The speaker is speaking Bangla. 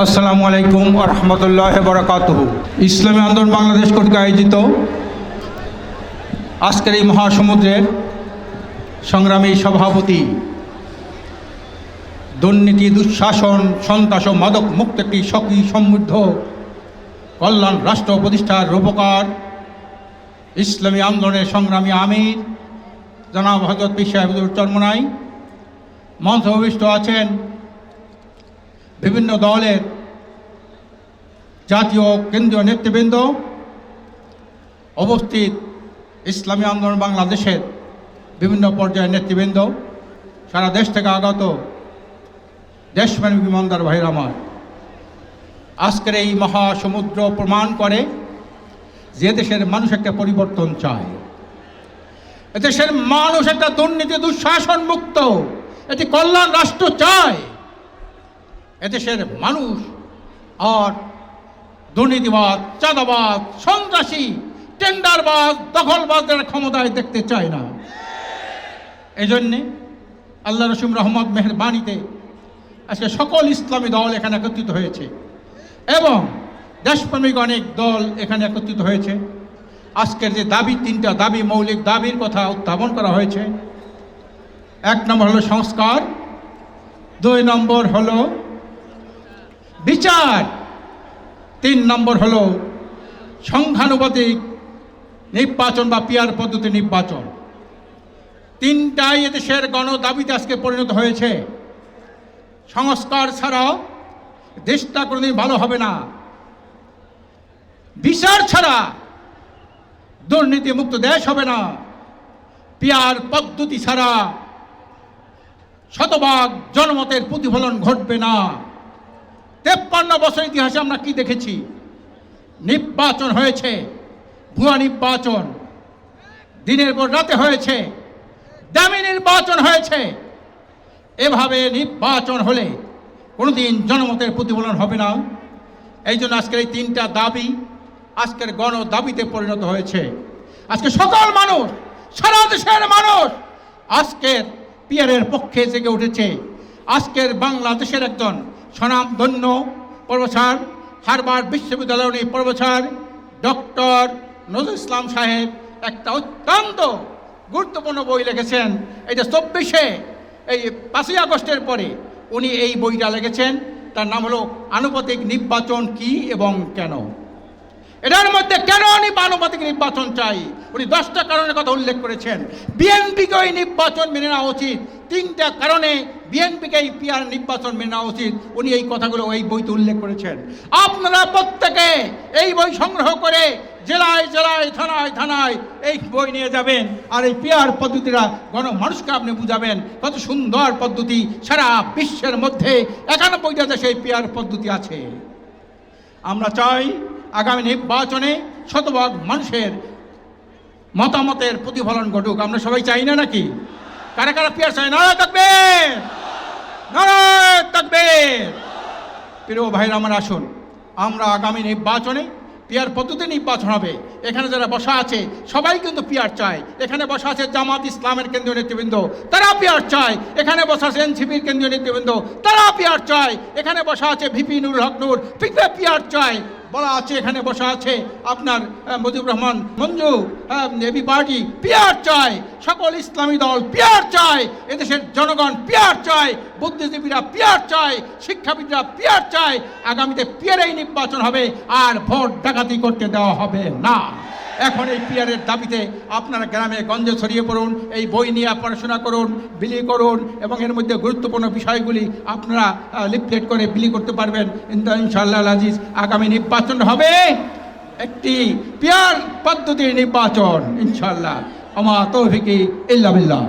আসসালামু আলাইকুম রহমতুল্লাহ বরকাত ইসলামী আন্দোলন বাংলাদেশ কর্তৃক আয়োজিত আজকের এই মহাসমুদ্রের সংগ্রামী সভাপতি, দুর্নীতি, দুঃশাসন, সন্ত্রাস ও মাদক মুক্ত একটি সখী সমৃদ্ধ কল্যাণ রাষ্ট্র প্রতিষ্ঠার রূপকার ইসলামী আন্দোলনের সংগ্রামী আমির জনাব হজরত সাহেবুল চরমনাই। মঞ্চ অভিষ্ট আছেন বিভিন্ন দলের জাতীয় কেন্দ্রীয় নেতৃবৃন্দ অবস্থিত ইসলামী আন্দোলন বাংলাদেশের বিভিন্ন পর্যায়ের নেতৃবৃন্দ, সারা দেশ থেকে আগত দেশপ্রেমিক বিমানদার ভাইর আমার। আজকের এই মহাসমুদ্র প্রমাণ করে যে দেশের মানুষ একটা পরিবর্তন চায়। এদেশের মানুষ একটা দুর্নীতি দুঃশাসন মুক্ত একটি কল্যাণ রাষ্ট্র চায়। এদেশের মানুষ আর দুর্নীতিবাদ, চাঁদাবাদ, সন্ত্রাসী, টেন্ডারবাজ, দখলবাজদের ক্ষমতায় দেখতে চায় না। এই জন্যে আল্লাহ রসিম রহমদ মেহরবানিতে আজকে সকল ইসলামী দল এখানে একত্রিত হয়েছে এবং দেশপ্রেমিক অনেক দল এখানে একত্রিত হয়েছে। আজকের যে দাবি, তিনটা দাবি, মৌলিক দাবির কথা উত্থাপন করা হয়েছে। এক নম্বর হলো সংস্কার, দুই নম্বর হলো বিচার। তিন নম্বর হলো সংখ্যানুপাতিক নির্বাচন বা পিয়ার পদ্ধতি নির্বাচন। তিনটাই এদেশের গণ দাবিতে আজকে পরিণত হয়েছে। সংস্কার ছাড়াও দেশটা কোনোদিন ভালো হবে না। বিচার ছাড়া দুর্নীতি মুক্ত দেশ হবে না। পিয়ার পদ্ধতি ছাড়া শতভাগ জনমতের প্রতিফলন ঘটবে না। তেপ্পান্ন বছর ইতিহাসে আমরা কি দেখেছি? নির্বাচন হয়েছে, ভুয়া নির্বাচন। দিনের পর রাতে হয়েছে, দামি নির্বাচন হয়েছে। এভাবে নির্বাচন হলে কোনোদিন জনমতের প্রতিফলন হবে না। এই জন্য আজকের এই তিনটা দাবি আজকের গণ দাবিতে পরিণত হয়েছে। আজকে সকল মানুষ, সারা দেশের মানুষ আজকের পিয়ারের পক্ষে জেগে উঠেছে। আজকের বাংলাদেশের একজন স্বনামধন্য প্রফেসর হারবার্ড বিশ্ববিদ্যালয়ের প্রফেসর ডক্টর নজরুল ইসলাম সাহেব একটা অত্যন্ত গুরুত্বপূর্ণ বই লিখেছেন। এটা চব্বিশে, এই পাঁচই আগস্টের পরে উনি এই বইটা লিখেছেন। তার নাম হলো আনুপাতিক নির্বাচন কি এবং কেন? এটার মধ্যে কেন উনি আনুপাতিক নির্বাচন চাই? উনি দশটা কারণের কথা উল্লেখ করেছেন। বিএনপিকে ওই নির্বাচন মেনে নেওয়া উচিত। তিনটা কারণে বিএনপিকে এই নির্বাচন মেনে নেওয়া উচিত। উনি এই কথাগুলো এই বইতে উল্লেখ করেছেন। আপনারা প্রত্যেকে এই বই সংগ্রহ করে জেলায় জেলায় থানায় থানায় এই বই নিয়ে যাবেন। আর এই পিয়ার পদ্ধতিটা গণমানুষকে আপনি বুঝাবেন কত সুন্দর পদ্ধতি সারা বিশ্বের মধ্যে একানব্বইটা দেশে এই পিয়ার পদ্ধতি আছে। আমরা চাই আগামী নির্বাচনে শতভাগ মানুষের মতামতের প্রতিফলন ঘটুক। আমরা সবাই চাই না নাকি? কারা কারা পিয়ার চাই নারায় থাকবে নারায় থাকবে প্রিয় ভাইরা, আমার আসুন। আমরা আগামী নির্বাচনে পিয়ার পদ্ধতি নির্বাচন হবে। এখানে যারা বসা আছে, সবাই কিন্তু পিয়ার চায়। এখানে বসা আছে জামাত ইসলামের কেন্দ্রীয় নেতৃবৃন্দ। তারা পিয়ার চায়। এখানে বসা আছে এনসিপির কেন্দ্রীয় নেতৃবৃন্দ। তারা পিয়ার চায়। এখানে বসা আছে ভিপি নুরুল হক নূর। পিপে পিয়ার চায়। বলা আছে, এখানে বসা আছে আপনার Mujibur Rahman Manju AB party peer চায়, সকল ইসলামী দল পিয়ার চায়, এদেশের জনগণ পিয়ার চায়, বুদ্ধিজীবীরা পিয়ার চায়, শিক্ষাবিদরা পিয়ার চায়, আগামীতে পিয়ারেই নির্বাচন হবে, আর ভোট ডাকাতি করতে দেওয়া হবে না। এখন এই পিয়ারের দাবিতে আপনারা গ্রামে গঞ্জে ছড়িয়ে পড়ুন, এই বই নিয়ে পড়াশোনা করুন, বিলি করুন, এবং এর মধ্যে গুরুত্বপূর্ণ বিষয়গুলি আপনারা লিফলেট করে বিলি করতে পারবেন। ইনশাল্লাহ আজিজ আগামী নির্বাচন হবে একটি পিয়ার পদ্ধতির নির্বাচন ইনশাল্লাহ আমার তৌফিকি ইল্লা বিল্লাহ।